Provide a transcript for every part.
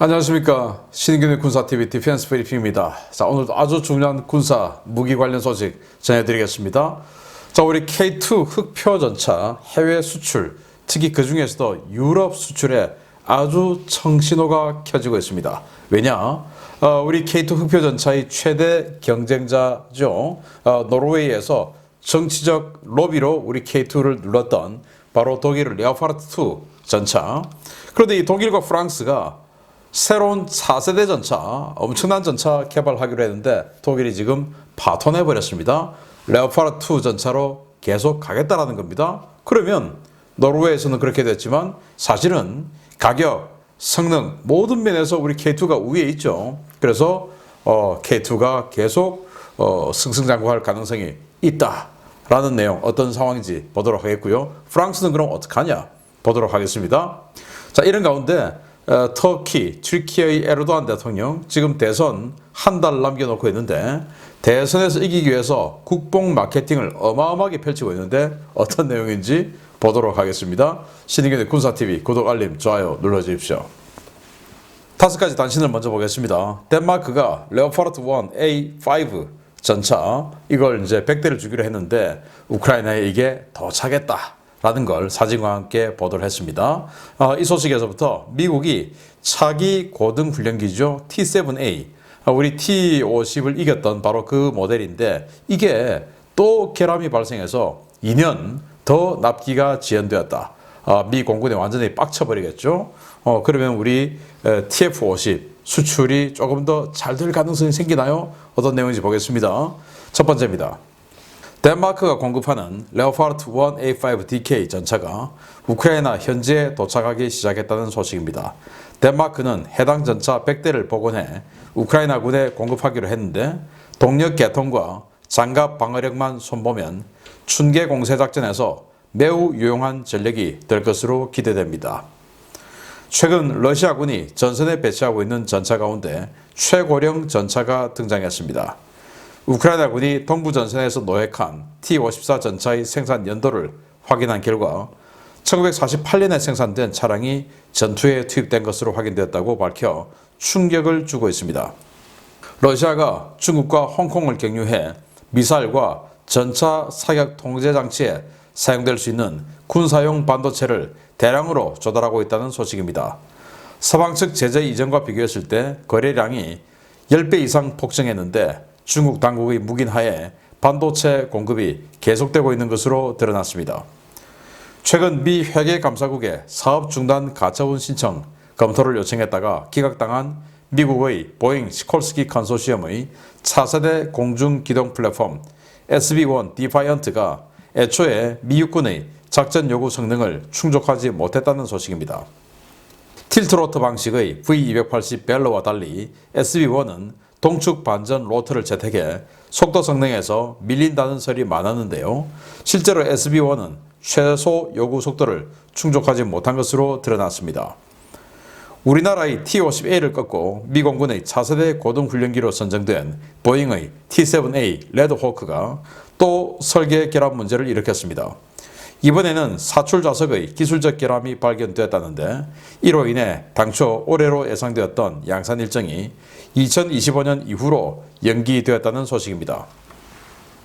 안녕하십니까. 신인균의 군사TV 디펜스 브리핑입니다. 자 오늘도 아주 중요한 군사 무기 관련 소식 전해드리겠습니다. 자 우리 K2 흑표 전차 해외 수출 특히 그 중에서도 유럽 수출에 아주 청신호가 켜지고 있습니다. 왜냐? 어, 우리 K2 흑표 전차의 최대 경쟁자죠. 어, 노르웨이에서 정치적 로비로 우리 K2를 눌렀던 바로 독일의 레오파르트 2 전차. 그런데 이 독일과 프랑스가 새로운 4세대 전차, 엄청난 전차 개발하기로 했는데 독일이 지금 파토내 버렸습니다. 레오파르트 2 전차로 계속 가겠다라는 겁니다. 그러면 노르웨이에서는 그렇게 됐지만 사실은 가격, 성능 모든 면에서 우리 K2가 우위에 있죠. 그래서 어, K2가 계속 어, 승승장구할 가능성이 있다라는 내용 어떤 상황인지 보도록 하겠고요. 프랑스는 그럼 어떡하냐 보도록 하겠습니다. 자 이런 가운데 어, 터키, 튀르키예의 에르도안 대통령 지금 대선 한 달 남겨놓고 있는데 대선에서 이기기 위해서 국뽕 마케팅을 어마어마하게 펼치고 있는데 어떤 내용인지 보도록 하겠습니다. 신인균의 군사TV 구독, 알림, 좋아요 눌러주십시오. 다섯 가지 단신을 먼저 보겠습니다. 덴마크가 레오파르트 1 A5 전차 이걸 이제 100대를 주기로 했는데 우크라이나에 이게 도착했다 라는 걸 사진과 함께 보도를 했습니다. 어, 이 소식에서부터 미국이 차기 고등 훈련기죠 T7A 어, 우리 T50을 이겼던 바로 그 모델인데 이게 또 결함이 발생해서 2년 더 납기가 지연되었다. 아, 미 공군에 완전히 빡쳐버리겠죠. 어, 그러면 우리 에, TF50 수출이 조금 더 잘 될 가능성이 생기나요? 어떤 내용인지 보겠습니다. 첫 번째입니다. 덴마크가 공급하는 레오파르트 1 A5DK 전차가 우크라이나 현지에 도착하기 시작했다는 소식입니다. 덴마크는 해당 전차 100대를 복원해 우크라이나군에 공급하기로 했는데 동력 개통과 장갑 방어력만 손보면 춘계 공세 작전에서 매우 유용한 전력이 될 것으로 기대됩니다. 최근 러시아군이 전선에 배치하고 있는 전차 가운데 최고령 전차가 등장했습니다. 우크라이나군이 동부 전선에서 노획한 T-54 전차의 생산 연도를 확인한 결과 1948년에 생산된 차량이 전투에 투입된 것으로 확인되었다고 밝혀 충격을 주고 있습니다. 러시아가 중국과 홍콩을 경유해 미사일과 전차 사격 통제 장치에 사용될 수 있는 군사용 반도체를 대량으로 조달하고 있다는 소식입니다. 서방 측 제재 이전과 비교했을 때 거래량이 10배 이상 폭증했는데 중국 당국의 묵인하에 반도체 공급이 계속되고 있는 것으로 드러났습니다. 최근 미 회계감사국에 사업 중단 가처분 신청 검토를 요청했다가 기각당한 미국의 보잉 시콜스키 컨소시엄의 차세대 공중 기동 플랫폼 SB-1 디파이언트가 애초에 미 육군의 작전 요구 성능을 충족하지 못했다는 소식입니다. 틸트로터 방식의 V280 벨로와 달리 SB-1은 동축 반전 로터를 채택해 속도 성능에서 밀린다는 설이 많았는데요. 실제로 SB-1은 최소 요구 속도를 충족하지 못한 것으로 드러났습니다. 우리나라의 T-50A를 꺾고 미 공군의 차세대 고등훈련기로 선정된 보잉의 T-7A 레드호크가 또 설계 결함 문제를 일으켰습니다. 이번에는 사출 좌석의 기술적 결함이 발견되었다는데 이로 인해 당초 올해로 예상되었던 양산 일정이 2025년 이후로 연기되었다는 소식입니다.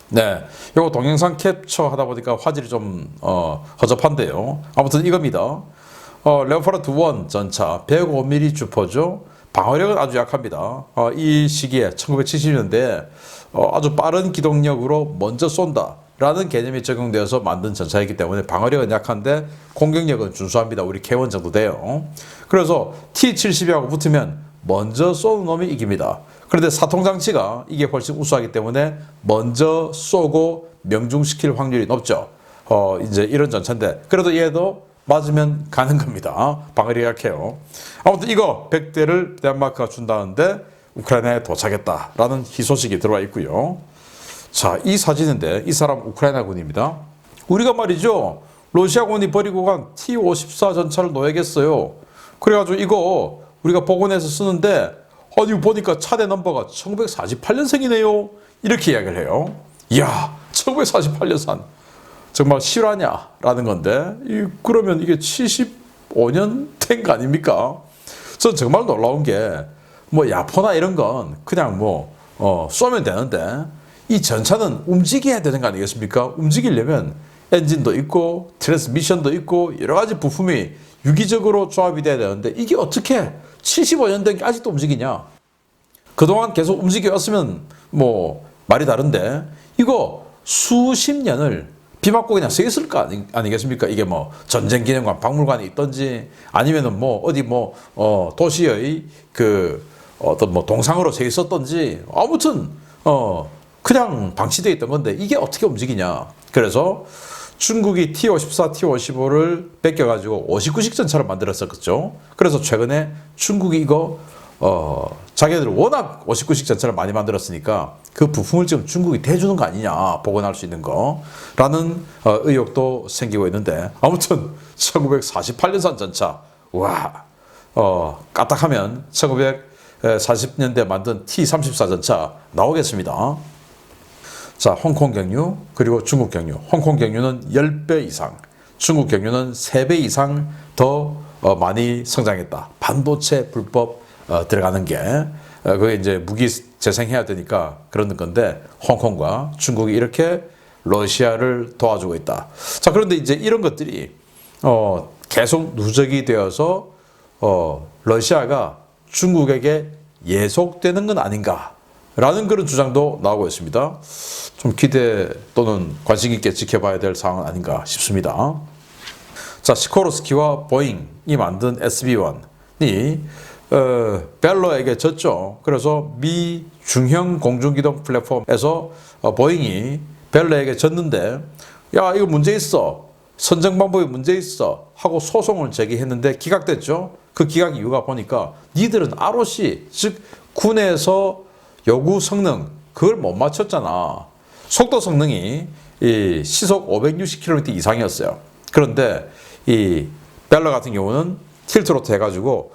네, 요거 동영상 캡처하다 보니까 화질이 좀 어, 허접한데요. 아무튼 이겁니다. 어, 레오파르트 1 전차 105mm 주포죠. 방어력은 아주 약합니다. 어, 이 시기에 1970년대에 어, 아주 빠른 기동력으로 먼저 쏜다. 라는 개념이 적용되어서 만든 전차이기 때문에 방어력은 약한데 공격력은 준수합니다. 우리 K1 정도 돼요. 그래서 T-72하고 붙으면 먼저 쏘는 놈이 이깁니다. 그런데 사통장치가 이게 훨씬 우수하기 때문에 먼저 쏘고 명중시킬 확률이 높죠. 어, 이제 이런 전차인데 그래도 얘도 맞으면 가는 겁니다. 방어력이 약해요. 아무튼 이거 100대를 덴마크가 준다는데 우크라이나에 도착했다라는 희소식이 들어와 있고요. 자, 이 사진인데 이 사람 우크라이나 군입니다. 우리가 말이죠. 러시아군이 버리고 간 T-54 전차를 놓야겠어요. 그래가지고 이거 우리가 복원해서 쓰는데 어디 보니까 차대 넘버가 1948년생이네요. 이렇게 이야기를 해요. 이야, 1948년산. 정말 실화냐라는 건데 이, 그러면 이게 75년 된 거 아닙니까? 전 정말 놀라운 게 뭐 야포나 이런 건 그냥 뭐 어, 쏘면 되는데 이 전차는 움직여야 되는 거 아니겠습니까? 움직이려면 엔진도 있고 트랜스미션도 있고 여러 가지 부품이 유기적으로 조합이 돼야 되는데 이게 어떻게 75년 된 게 아직도 움직이냐? 그동안 계속 움직여왔으면 뭐 말이 다른데 이거 수십 년을 비 맞고 그냥 서 있을 거 아니, 아니겠습니까? 이게 뭐 전쟁 기념관, 박물관이 있던지 아니면은 뭐 어디 뭐 어, 도시의 그 어떤 뭐 동상으로 서 있었던지 아무튼 어 그냥 방치되어 있던 건데 이게 어떻게 움직이냐? 그래서 중국이 T-54, T-55를 뺏겨가지고 59식 전차를 만들었었죠. 그래서 최근에 중국이 이거 어, 자기들 워낙 59식 전차를 많이 만들었으니까 그 부품을 지금 중국이 대주는 거 아니냐, 복원할 수 있는 거. 라는 어, 의혹도 생기고 있는데, 아무튼 1948년산 전차, 와, 어, 까딱하면 1940년대 만든 T-34 전차 나오겠습니다. 자, 홍콩 경유, 그리고 중국 경유. 홍콩 경유는 10배 이상, 중국 경유는 3배 이상 더 어, 많이 성장했다. 반도체 불법 어, 들어가는 게 어, 그게 이제 무기 재생해야 되니까 그런 건데 홍콩과 중국이 이렇게 러시아를 도와주고 있다. 자 그런데 이제 이런 것들이 어, 계속 누적이 되어서 어, 러시아가 중국에게 예속되는 건 아닌가 라는 그런 주장도 나오고 있습니다. 좀 기대 또는 관심 있게 지켜봐야 될 상황은 아닌가 싶습니다. 자 시코르스키와 보잉이 만든 SB1이 어, 벨러에게 졌죠. 그래서 미 중형 공중기동 플랫폼에서 어, 보잉이 벨러에게 졌는데 야 이거 문제 있어. 선정 방법에 문제 있어 하고 소송을 제기했는데 기각됐죠. 그 기각 이유가 보니까 니들은 ROC 즉 군에서 요구 성능 그걸 못 맞췄잖아. 속도 성능이 이 시속 560km 이상이었어요. 그런데 이 벨러 같은 경우는 틸트로트 해가지고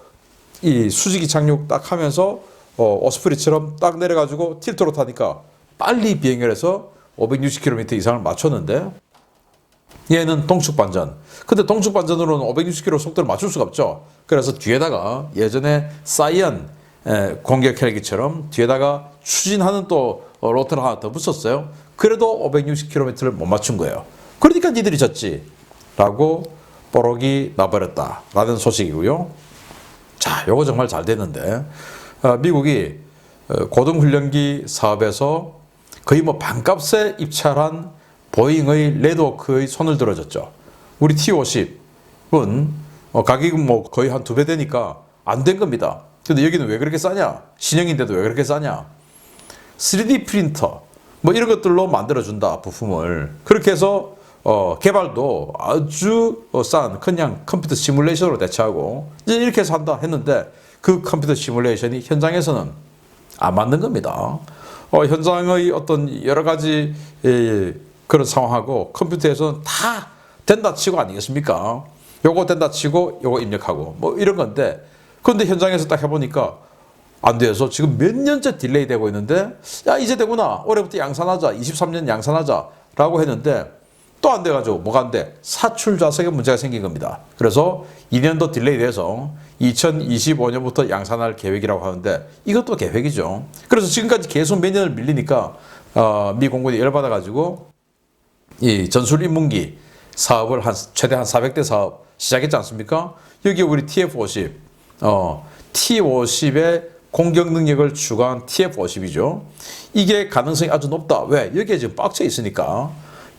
이 수직이 착륙 딱 하면서 어, 오스프리처럼 딱 내려가지고 틸트로 타니까 빨리 비행을 해서 560km 이상을 맞췄는데 얘는 동축 반전. 근데 동축 반전으로는 560km 속도를 맞출 수가 없죠. 그래서 뒤에다가 예전에 사이언 에, 공격 헬기처럼 뒤에다가 추진하는 또 어, 로터를 하나 더 붙였어요. 그래도 560km를 못 맞춘 거예요. 그러니까 니들이 졌지. 라고 뽀록이 나버렸다 라는 소식이고요. 자, 요거 정말 잘 됐는데 어, 미국이 어, 고등훈련기 사업에서 거의 뭐 반값에 입찰한 보잉의 레드워크의 손을 들어줬죠. 우리 T50은 어, 가격은 뭐 거의 한 두 배 되니까 안 된 겁니다. 근데 여기는 왜 그렇게 싸냐? 신형인데도 왜 그렇게 싸냐? 3D 프린터 뭐 이런 것들로 만들어준다 부품을 그렇게 해서 어, 개발도 아주 어, 싼 그냥 컴퓨터 시뮬레이션으로 대체하고 이제 이렇게 해서 한다 했는데 그 컴퓨터 시뮬레이션이 현장에서는 안 맞는 겁니다. 어, 현장의 어떤 여러 가지 에, 그런 상황하고 컴퓨터에서는 다 된다 치고 아니겠습니까? 요거 된다 치고 요거 입력하고 뭐 이런 건데 그런데 현장에서 딱 해보니까 안 돼서 지금 몇 년째 딜레이 되고 있는데 야 이제 되구나 올해부터 양산하자 23년 양산하자 라고 했는데 또 안 돼가지고 뭐가 안 돼? 사출 좌석에 문제가 생긴 겁니다. 그래서 2년 더 딜레이 돼서 2025년부터 양산할 계획이라고 하는데 이것도 계획이죠. 그래서 지금까지 계속 몇 년을 밀리니까 어, 미 공군이 열받아가지고 이 전술 인문기 사업을 한 최대 한 400대 사업 시작했지 않습니까? 여기 우리 TF50, 어, T50의 공격 능력을 추가한 TF50이죠. 이게 가능성이 아주 높다. 왜? 여기에 지금 빡쳐 있으니까.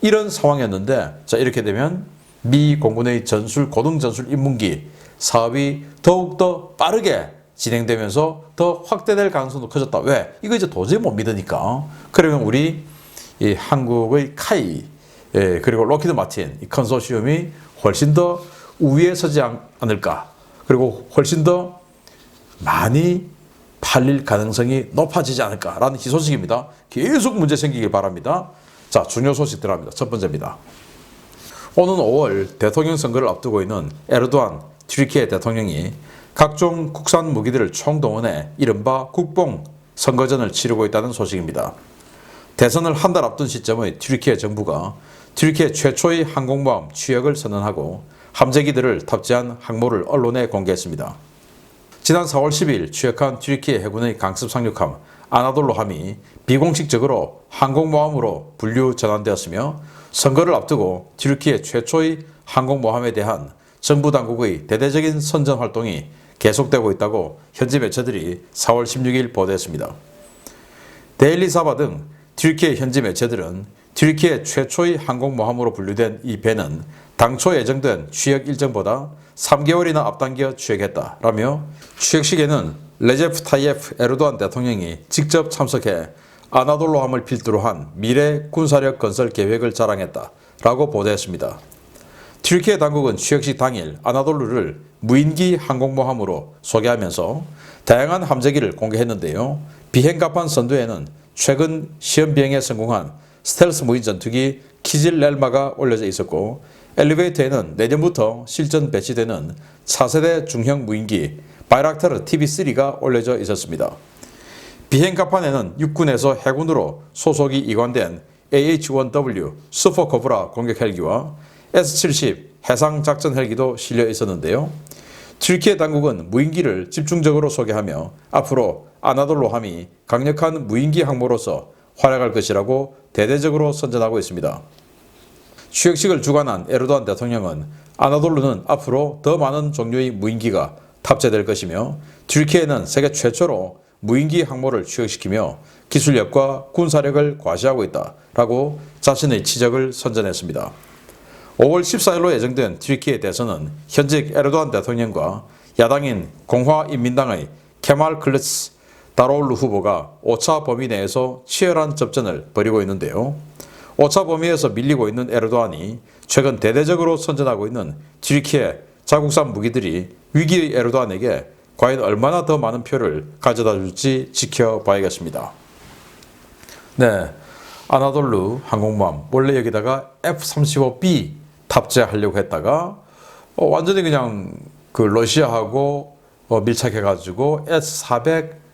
이런 상황이었는데 자 이렇게 되면 미 공군의 전술 고등 전술 인문기 사업이 더욱더 빠르게 진행되면서 더 확대될 가능성도 커졌다. 왜? 이거 이제 도저히 못 믿으니까. 그러면 우리 이 한국의 카이 예, 그리고 로키드 마틴 이 컨소시엄이 훨씬 더 우위에 서지 않- 않을까. 그리고 훨씬 더 많이 팔릴 가능성이 높아지지 않을까라는 희소식입니다. 계속 문제 생기길 바랍니다. 자, 중요 소식 들어갑니다. 첫 번째입니다. 오는 5월 대통령 선거를 앞두고 있는 에르도안 튀르키예 대통령이 각종 국산 무기들을 총동원해 이른바 국뽕 선거전을 치르고 있다는 소식입니다. 대선을 한 달 앞둔 시점의 튀르키예 정부가 튀르키예 최초의 항공모함 취역을 선언하고 함재기들을 탑재한 항모를 언론에 공개했습니다. 지난 4월 10일 취역한 튀르키예 해군의 강습 상륙함 아나돌로함이 비공식적으로 항공모함으로 분류 전환되었으며 선거를 앞두고 튀르키예 최초의 항공모함에 대한 정부 당국의 대대적인 선전 활동이 계속되고 있다고 현지 매체들이 4월 16일 보도했습니다. 데일리 사바 등 튀르키예 현지 매체들은 튀르키예 최초의 항공모함으로 분류된 이 배는 당초 예정된 취역 일정보다 3개월이나 앞당겨 취역했다라며 취역 시에는 레제프 타이에프 에르도안 대통령이 직접 참석해 아나돌로함을 필두로 한 미래 군사력 건설 계획을 자랑했다라고 보도했습니다. 튀르키예 당국은 취역식 당일 아나돌루를 무인기 항공모함으로 소개하면서 다양한 함재기를 공개했는데요. 비행갑판 선두에는 최근 시험 비행에 성공한 스텔스 무인 전투기 키질 렐마가 올려져 있었고 엘리베이터에는 내년부터 실전 배치되는 차세대 중형 무인기 바이락타르 TB3가 올려져 있었습니다. 비행 갑판에는 육군에서 해군으로 소속이 이관된 AH-1W 슈퍼코브라 공격 헬기와 S-70 해상 작전 헬기도 실려 있었는데요. 튀르키예 당국은 무인기를 집중적으로 소개하며 앞으로 아나돌로함이 강력한 무인기 항모로서 활약할 것이라고 대대적으로 선전하고 있습니다. 취역식을 주관한 에르도안 대통령은 아나돌루는 앞으로 더 많은 종류의 무인기가 탑재될 것이며 튀르키예는 세계 최초로 무인기 항모를 취역시키며 기술력과 군사력을 과시하고 있다라고 자신의 지적을 선전했습니다. 5월 14일로 예정된 튀르키예 대선은 현직 에르도안 대통령과 야당인 공화인민당의 케말 클레스 다로울루 후보가 5차 범위 내에서 치열한 접전을 벌이고 있는데요. 5차 범위에서 밀리고 있는 에르도안이 최근 대대적으로 선전하고 있는 튀르키예 자국산 무기들이 위기의 에르도안에게 과연 얼마나 더 많은 표를 가져다 줄지 지켜봐야겠습니다. 네. 아나돌루 항공모함 원래 여기다가 F-35B 탑재하려고 했다가 어, 완전히 그냥 그 러시아하고 어, 밀착해가지고 S-400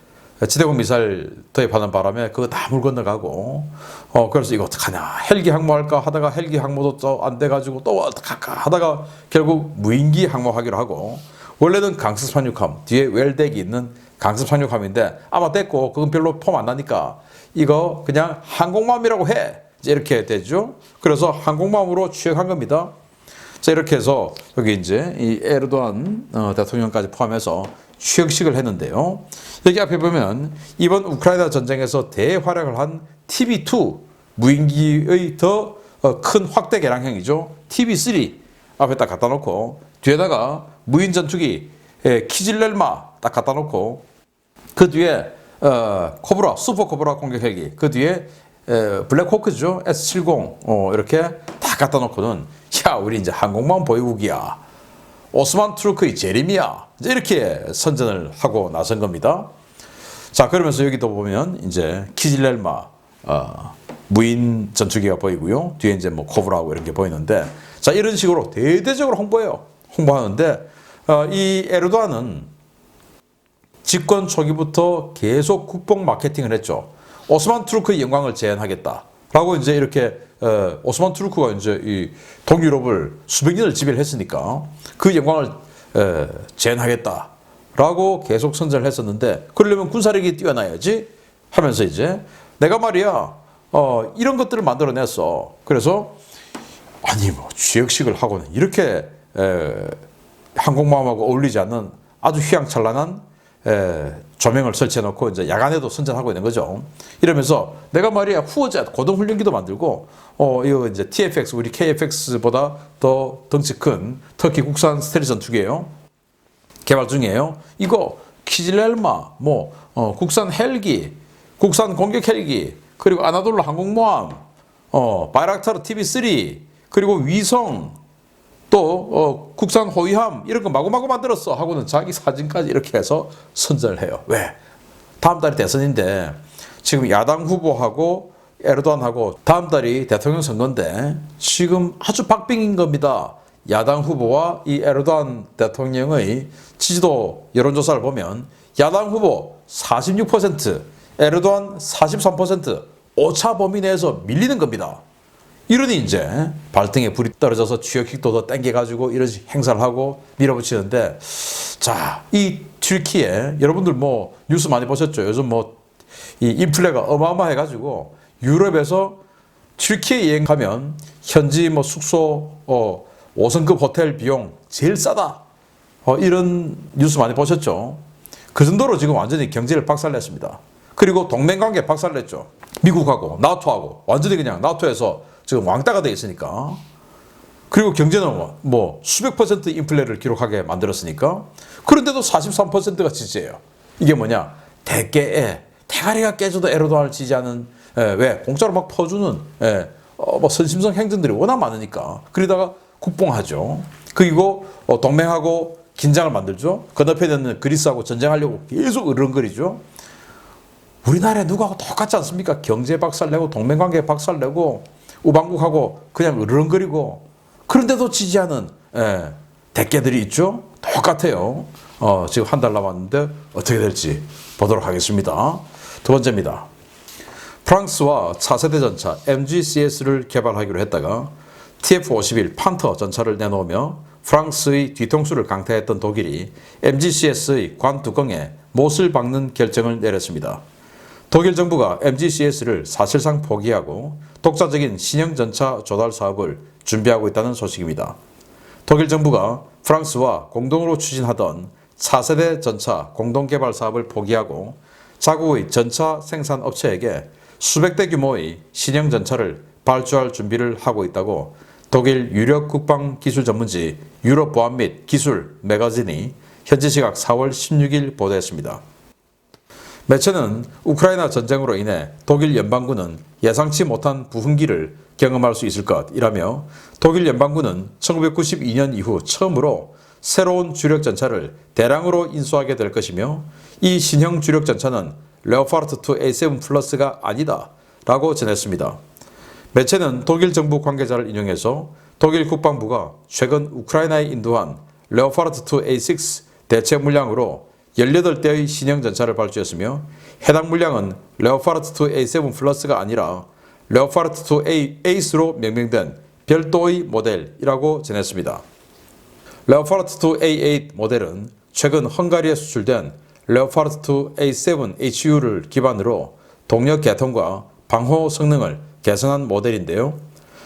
지대공 미사일 도입하는 바람에 그거 다 물 건너가고 어 그래서 이거 어떡하냐. 헬기 항모할까 하다가 헬기 항모도 또안 돼가지고 또 어떡할까 하다가 결국 무인기 항모하기로 하고 원래는 강습 상륙함 뒤에 웰덱이 있는 강습 상륙함인데 아마 됐고 그건 별로 폼 안 나니까 이거 그냥 항공모함이라고 해. 이렇게 되죠. 그래서 항공모함으로 취역한 겁니다. 자 이렇게 해서 여기 이제 이 에르도안 어, 대통령까지 포함해서 취역식을 했는데요. 여기 앞에 보면 이번 우크라이나 전쟁에서 대활약을 한 TB2 무인기의 더 큰 확대 개량형이죠. TB3 앞에 딱 갖다 놓고 뒤에다가 무인 전투기 예, 키질렐마 딱 갖다 놓고 그 뒤에 어, 코브라 슈퍼 코브라 공격 헬기 그 뒤에 에, 블랙호크죠 S70 어, 이렇게 다 갖다 놓고는 야 우리 이제 항공모함 보유국이야 오스만 제리미야 이제 이렇게 선전을 하고 나선 겁니다. 자 그러면서 여기도 보면 이제 키질렐마 어, 무인 전투기가 보이고요. 뒤에 이제 뭐 코브라하고 이런 게 보이는데 자 이런 식으로 대대적으로 홍보해요. 홍보하는데 어, 이 에르도안은 집권 초기부터 계속 국뽕 마케팅을 했죠. 오스만 투르크의 영광을 재현하겠다라고 이제 이렇게 어, 오스만 투르크가 이제 이 동유럽을 수백 년을 지배를 했으니까 그 영광을 에, 재현하겠다라고 계속 선전을 했었는데 그러려면 군사력이 뛰어나야지 하면서 이제 내가 말이야 어, 이런 것들을 만들어냈어. 그래서 아니 뭐 취역식을 하고는 이렇게 에, 항공모함하고 어울리지 않는 아주 휘황찬란한 에, 조명을 설치해놓고 이제 야간에도 선전하고 있는 거죠. 이러면서 내가 말이야 후어제 고등훈련기도 만들고 어 이거 이제 TFX 우리 KFX보다 더 덩치 큰 터키 국산 스텔스 전투기예요. 개발 중이에요. 이거 키질렐마 뭐 어, 국산 헬기, 국산 공격 헬기 그리고 아나돌로 항공모함, 어 바이락타르 TB3 그리고 위성 또 어, 국산 호위함 이런 거 마구마구 만들었어 하고는 자기 사진까지 이렇게 해서 선전을 해요. 왜? 다음 달이 대선인데 지금 야당 후보하고 에르도안하고 다음 달이 대통령 선거인데 지금 아주 박빙인 겁니다. 야당 후보와 이 에르도안 대통령의 지지도 여론조사를 보면 야당 후보 46%, 에르도안 43%, 오차 범위 내에서 밀리는 겁니다. 이러니 이제 발등에 불이 떨어져서 취역킥도 더 땡겨가지고 이런 행사를 하고 밀어붙이는데 자, 이 튀르키예 여러분들 뭐 뉴스 많이 보셨죠? 요즘 뭐 이 인플레가 어마어마해가지고 유럽에서 튀르키예 여행 가면 현지 뭐 숙소 어 5성급 호텔 비용 제일 싸다. 어, 이런 뉴스 많이 보셨죠? 그 정도로 지금 완전히 경제를 박살냈습니다. 그리고 동맹 관계 박살냈죠. 미국하고 나토하고 완전히 그냥 나토에서 지금 왕따가 돼 있으니까. 그리고 경제는 뭐- 뭐 수백 퍼센트 인플레를 기록하게 만들었으니까. 그런데도 43%가 지지해요. 이게 뭐냐? 대개에 대가리가 깨져도 에르도안을 지지하는 예, 왜 공짜로 막 퍼주는 예, 어, 뭐 선심성 행정들이 워낙 많으니까 그러다가 국뽕하죠. 그리고 어, 동맹하고 긴장을 만들죠. 건너편에 있는 그리스하고 전쟁하려고 계속 으르렁거리죠. 우리나라에 누구하고 똑같지 않습니까? 경제 박살내고 동맹관계 박살내고 우방국하고 그냥 으르렁거리고 그런데도 지지하는 예, 대깨들이 있죠. 똑같아요. 어, 지금 한 달 남았는데 어떻게 될지 보도록 하겠습니다. 두 번째입니다. 프랑스와 차세대 전차 MGCS를 개발하기로 했다가 TF-51 판터 전차를 내놓으며 프랑스의 뒤통수를 강타했던 독일이 MGCS의 관 뚜껑에 못을 박는 결정을 내렸습니다. 독일 정부가 MGCS를 사실상 포기하고 독자적인 신형 전차 조달 사업을 준비하고 있다는 소식입니다. 독일 정부가 프랑스와 공동으로 추진하던 차세대 전차 공동 개발 사업을 포기하고 자국의 전차 생산 업체에게 수백 대 규모의 신형 전차를 발주할 준비를 하고 있다고 독일 유력 국방 기술 전문지 유럽 보안 및 기술 매거진이 현지 시각 4월 16일 보도했습니다. 매체는 우크라이나 전쟁으로 인해 독일 연방군은 예상치 못한 부흥기를 경험할 수 있을 것이라며 독일 연방군은 1992년 이후 처음으로 새로운 주력 전차를 대량으로 인수하게 될 것이며 이 신형 주력 전차는 레오파르트 2 A7 플러스가 아니다 라고 전했습니다. 매체는 독일 정부 관계자를 인용해서 독일 국방부가 최근 우크라이나에 인도한 레오파르트 2 A6 대체 물량으로 18대의 신형 전차를 발주했으며 해당 물량은 레오파르트 2 A7 플러스가 아니라 레오파르트 2 A, 에이스로 명명된 별도의 모델이라고 전했습니다. 레오파르트 2 A8 모델은 최근 헝가리에 수출된 레오파르트 2 A7 HU를 기반으로 동력 개통과 방호 성능을 개선한 모델인데요.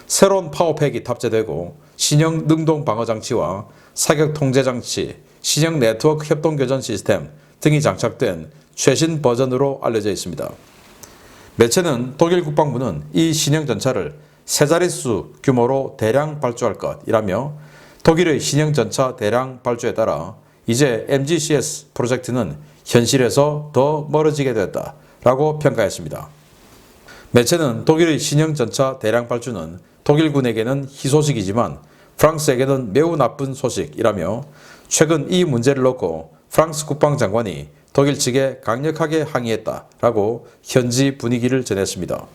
새로운 파워팩이 탑재되고 신형 능동 방어 장치와 사격 통제 장치, 신형 네트워크 협동 교전 시스템 등이 장착된 최신 버전으로 알려져 있습니다. 매체는 독일 국방부는 이 신형 전차를 세 자릿수 규모로 대량 발주할 것이라며 독일의 신형 전차 대량 발주에 따라 이제 MGCS 프로젝트는 현실에서 더 멀어지게 됐다 라고 평가했습니다. 매체는 독일의 신형 전차 대량 발주는 독일군에게는 희소식이지만 프랑스에게는 매우 나쁜 소식이라며 최근 이 문제를 놓고 프랑스 국방장관이 독일 측에 강력하게 항의했다라고 현지 분위기를 전했습니다.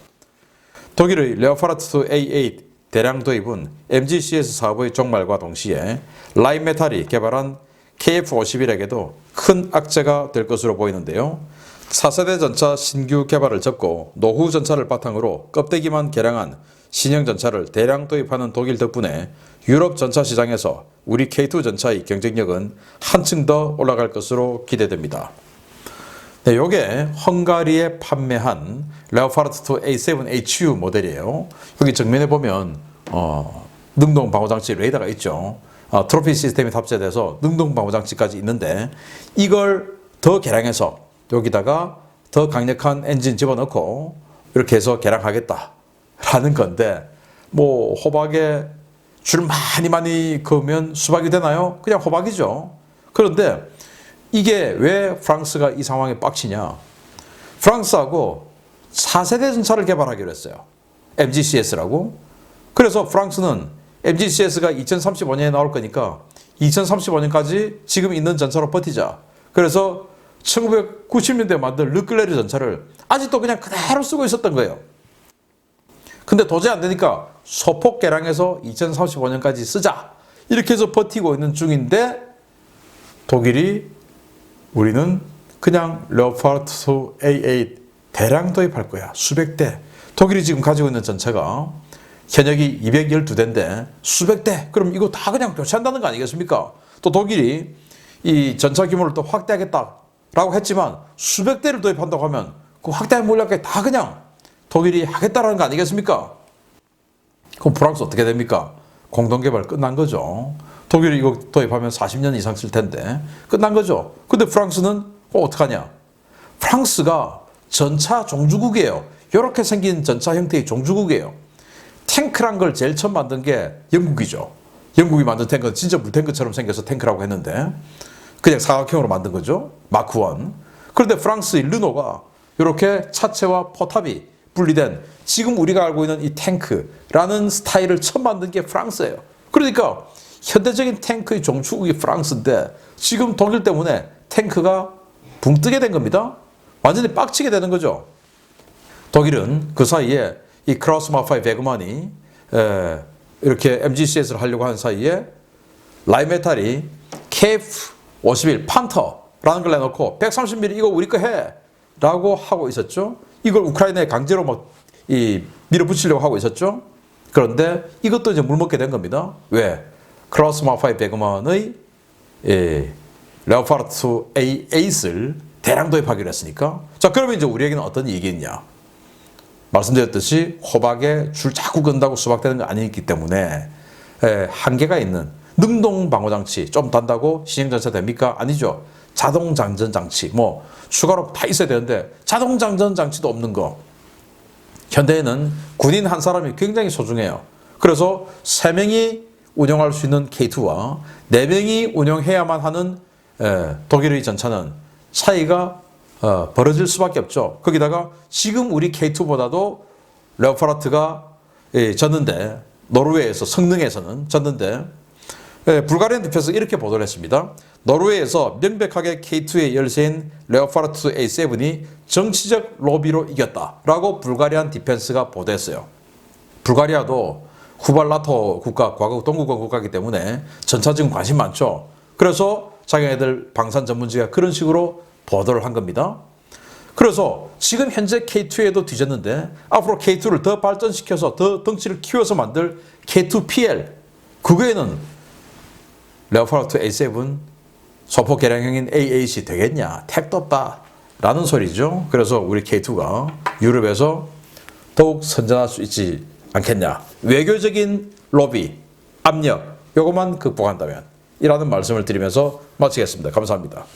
독일의 레오파르트 2 A8 대량 도입은 MGCS 사업의 종말과 동시에 라인메탈이 개발한 KF-51에게도 큰 악재가 될 것으로 보이는데요. 4세대 전차 신규 개발을 접고 노후 전차를 바탕으로 껍데기만 개량한 신형 전차를 대량 도입하는 독일 덕분에 유럽 전차 시장에서 우리 K2 전차의 경쟁력은 한층 더 올라갈 것으로 기대됩니다. 네, 요게 헝가리에 판매한 레오파르트 2 A7 HU 모델이에요. 여기 정면에 보면 어, 능동 방호 장치 레이더가 있죠. 어, 트로피 시스템이 탑재돼서 능동 방호 장치까지 있는데 이걸 더 개량해서 여기다가 더 강력한 엔진 집어넣고 이렇게 해서 개량하겠다 라는 건데 뭐 호박에 줄 많이 많이 그으면 수박이 되나요? 그냥 호박이죠. 그런데 이게 왜 프랑스가 이 상황에 빡치냐? 프랑스하고 4세대 전차를 개발하기로 했어요. MGCS라고. 그래서 프랑스는 MGCS가 2035년에 나올 거니까 2035년까지 지금 있는 전차로 버티자. 그래서 1990년대 만든 르클레르 전차를 아직도 그냥 그대로 쓰고 있었던 거예요. 근데 도저히 안 되니까 소폭 개량해서 2035년까지 쓰자. 이렇게 해서 버티고 있는 중인데 독일이 우리는 그냥 레오파르트 A8 대량 도입할 거야. 수백 대. 독일이 지금 가지고 있는 전차가 현역이 212대인데 수백 대. 그럼 이거 다 그냥 교체한다는 거 아니겠습니까? 또 독일이 이 전차 규모를 또 확대하겠다라고 했지만 수백 대를 도입한다고 하면 그 확대한 물량까지 다 그냥 독일이 하겠다라는 거 아니겠습니까? 그럼 프랑스 어떻게 됩니까? 공동개발 끝난 거죠. 독일이 이거 도입하면 40년 이상 쓸 텐데 끝난 거죠. 근데 프랑스는 어, 어떡하냐? 프랑스가 전차 종주국이에요. 이렇게 생긴 전차 형태의 종주국이에요. 탱크란 걸 제일 처음 만든 게 영국이죠. 영국이 만든 탱크는 진짜 물탱크처럼 생겨서 탱크라고 했는데 그냥 사각형으로 만든 거죠. 마크 1. 그런데 프랑스의 르노가 이렇게 차체와 포탑이 분리된 지금 우리가 알고 있는 이 탱크라는 스타일을 처음 만든 게 프랑스예요. 그러니까 현대적인 탱크의 종주국이 프랑스인데 지금 독일 때문에 탱크가 붕 뜨게 된 겁니다. 완전히 빡치게 되는 거죠. 독일은 그 사이에 이 크라우스 마파이 베그만이 에, 이렇게 MGCS를 하려고 하는 사이에 라이메탈이 KF 51 판터라는 걸 내놓고 130mm 이거 우리 거 해 라고 하고 있었죠. 이걸 우크라이나에 강제로 막 이 밀어붙이려고 하고 있었죠. 그런데 이것도 이제 물먹게 된 겁니다. 왜? 크라우스 마파이 베그만의 예, 레오파르트 A 에이스를 대량 도입하기로 했으니까. 자, 그러면 이제 우리에게는 어떤 있냐? 말씀드렸듯이 호박에 줄 자꾸 건다고 수박되는 거 아니기 때문에 에, 한계가 있는 능동 방어 장치 좀 단다고 시행 전차 됩니까? 아니죠. 자동 장전 장치 뭐 추가로 다 있어야 되는데 자동 장전 장치도 없는 거. 현대에는 군인 한 사람이 굉장히 소중해요. 그래서 세 명이 운영할 수 있는 K2와 네 명이 운영해야만 하는 에, 독일의 전차는 차이가 어, 벌어질 수밖에 없죠. 거기다가 지금 우리 K2보다도 레오파르트가 예, 졌는데 노르웨이에서 성능에서는 졌는데 예, 불가리안 대표에서 이렇게 보도를 했습니다. 노르웨이에서 명백하게 K2의 열세인 레오파르트 A7이 정치적 로비로 이겼다라고 불가리안 디펜스가 보도했어요. 불가리아도 후발 나토 국가, 과거 동구권 국가이기 때문에 전차 지금 관심 많죠. 그래서 자기네들 방산 전문지가 그런 식으로 보도를 한 겁니다. 그래서 지금 현재 K2에도 뒤졌는데 앞으로 K2를 더 발전시켜서 더 덩치를 키워서 만들 K2PL 그거에는 레오파르트 A7 소포 개량형인 A8이 되겠냐 택도 없다 라는 소리죠. 그래서 우리 K2가 유럽에서 더욱 선전할 수 있지 않겠냐. 외교적인 로비, 압력, 요것만 극복한다면 이라는 말씀을 드리면서 마치겠습니다. 감사합니다.